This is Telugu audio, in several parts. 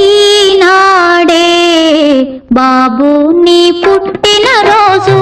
ఈనాడే బాబు నీ పుట్టిన రోజు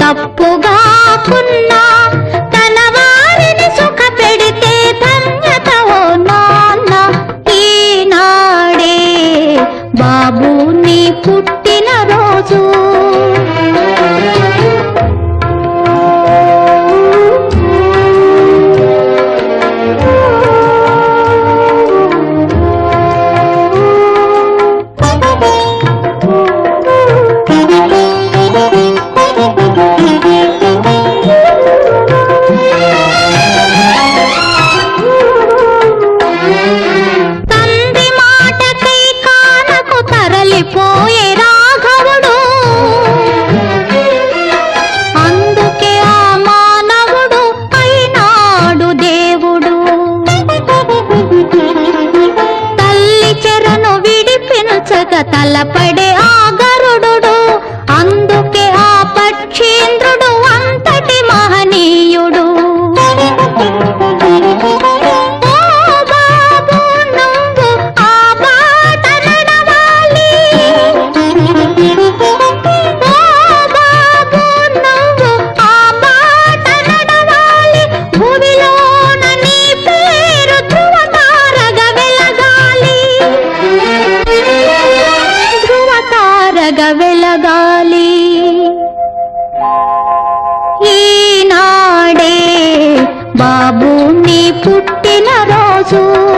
తప్పుగా తప్పుగాకున్నా పుట్టిన రోజు.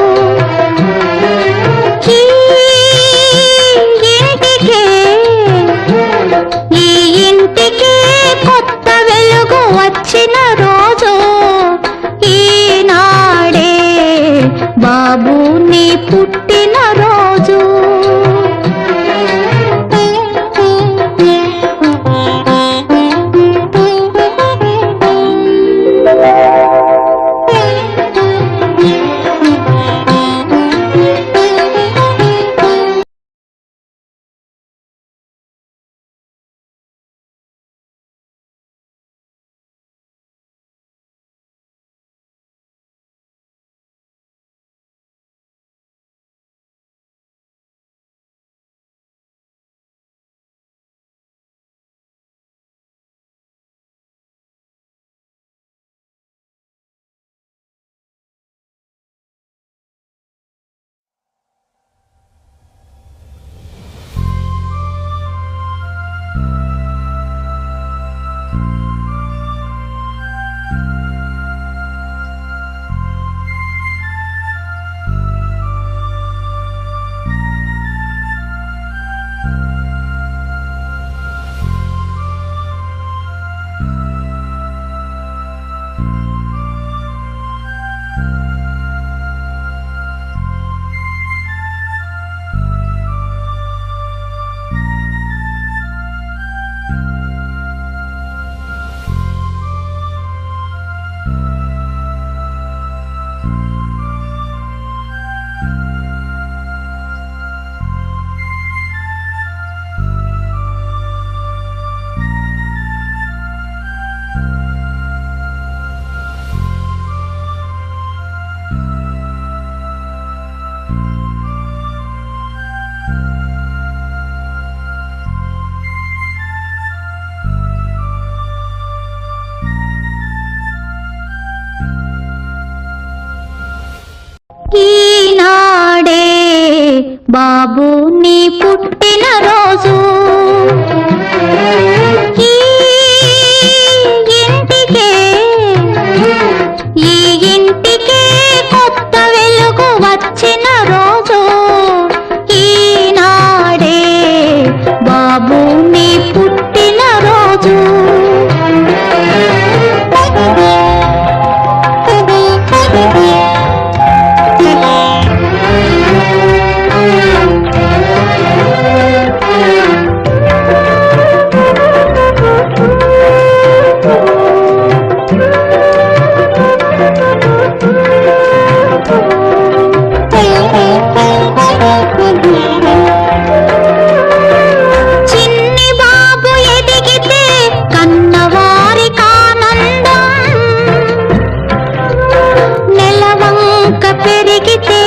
పెరిగితే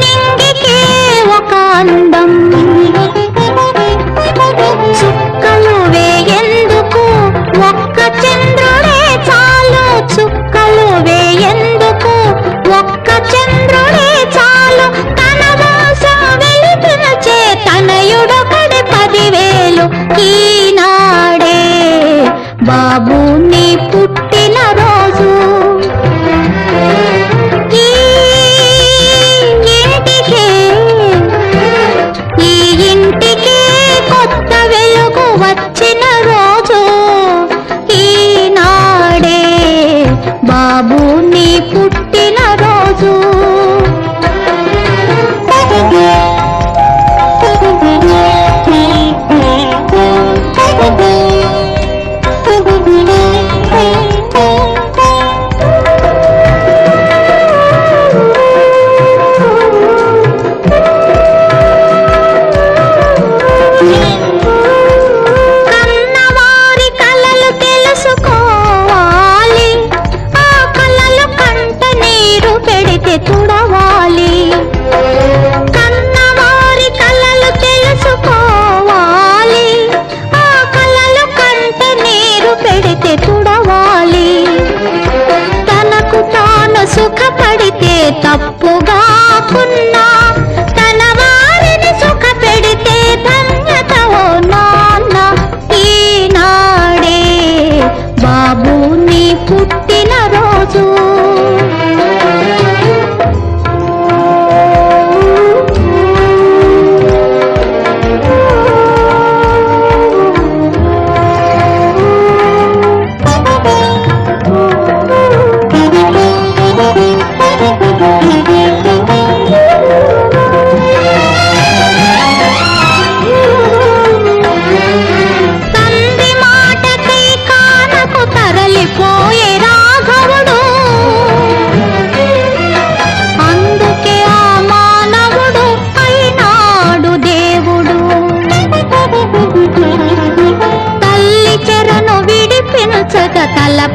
నింగితే ఒక అందం చుక్కలు వేయందుకు ఒక్క చంద్రుడే చాలు. చుక్కలు వేయందుకు ఒక్క చంద్రుడే చాలు. తన మోసం వెలుతులచే తనయుడొకడి పదివేలు. ఈనాడే బాబుని పుట్టు que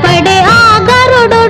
పడే ఆగరుడు